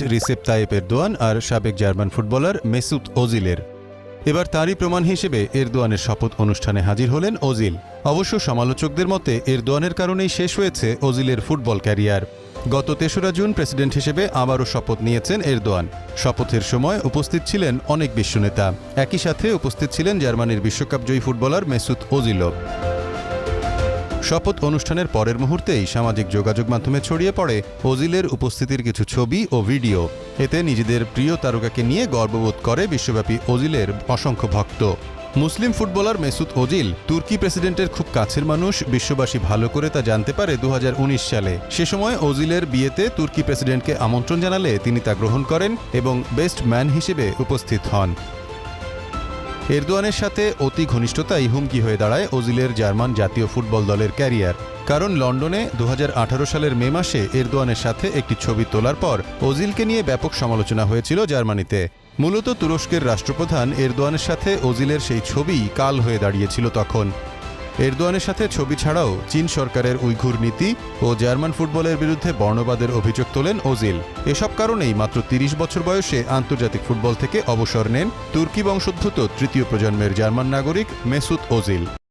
Recep Tayyip Erdogan আর সাবেক German footballer Mesut ওজিলের। এবার তারই প্রমাণ হিসেবে এরদোয়ানের শপথ অনুষ্ঠানে হাজির হলেন ওজিল। অবশ্য সমালোচকদের মতে এরদোয়ানের কারণেই শেষ হয়েছে ওজিলের ফুটবল ক্যারিয়ার। গত তেসরা জুন প্রেসিডেন্ট হিসেবে আবারও শপথ নিয়েছেন এরদোয়ান। শপথের সময় উপস্থিত ছিলেন অনেক বিশ্বনেতা। একই সাথে উপস্থিত ছিলেন জার্মানির বিশ্বকাপ জয়ী ফুটবলার মেসুত ওজিলও। শপথ অনুষ্ঠানের পরের মুহূর্তেই সামাজিক যোগাযোগ মাধ্যমে ছড়িয়ে পড়ে ওজিলের উপস্থিতির কিছু ছবি ও ভিডিও। এতে নিজেদের প্রিয় তারকাকে নিয়ে গর্ববোধ করে বিশ্বব্যাপী ওজিলের অসংখ্য ভক্ত। মুসলিম ফুটবলার মেসুদ ওজিল তুর্কি প্রেসিডেন্টের খুব কাছের মানুষ, বিশ্ববাসী ভালো করে তা জানতে পারে দু হাজার উনিশ সালে। সে সময় ওজিলের বিয়েতে তুর্কি প্রেসিডেন্টকে আমন্ত্রণ জানালে তিনি তা গ্রহণ করেন এবং বেস্ট ম্যান হিসেবে উপস্থিত হন। এরদোয়ানের সাথে অতি ঘনিষ্ঠতাই হুমকি হয়ে দাঁড়ায় ওজিলের জার্মান জাতীয় ফুটবল দলের ক্যারিয়ার। কারণ লন্ডনে দু হাজার আঠারো সালের মে মাসে এরদোয়ানের সাথে একটি ছবি তোলার পর ওজিলকে নিয়ে ব্যাপক সমালোচনা হয়েছিল জার্মানিতে। মূলত তুরস্কের রাষ্ট্রপ্রধান এরদোয়ানের সাথে ওজিলের সেই ছবি কাল হয়ে দাঁড়িয়েছিল তখন। এরদোয়ানের সাথে ছবি ছাড়াও চীন সরকারের উইঘুর নীতি ও জার্মান ফুটবলের বিরুদ্ধে বর্ণবাদের অভিযোগ তোলেন ওজিল। এসব কারণেই মাত্র তিরিশ বছর বয়সে আন্তর্জাতিক ফুটবল থেকে অবসর নেন তুর্কি বংশোদ্ভূত তৃতীয় প্রজন্মের জার্মান নাগরিক মেসুত ওজিল।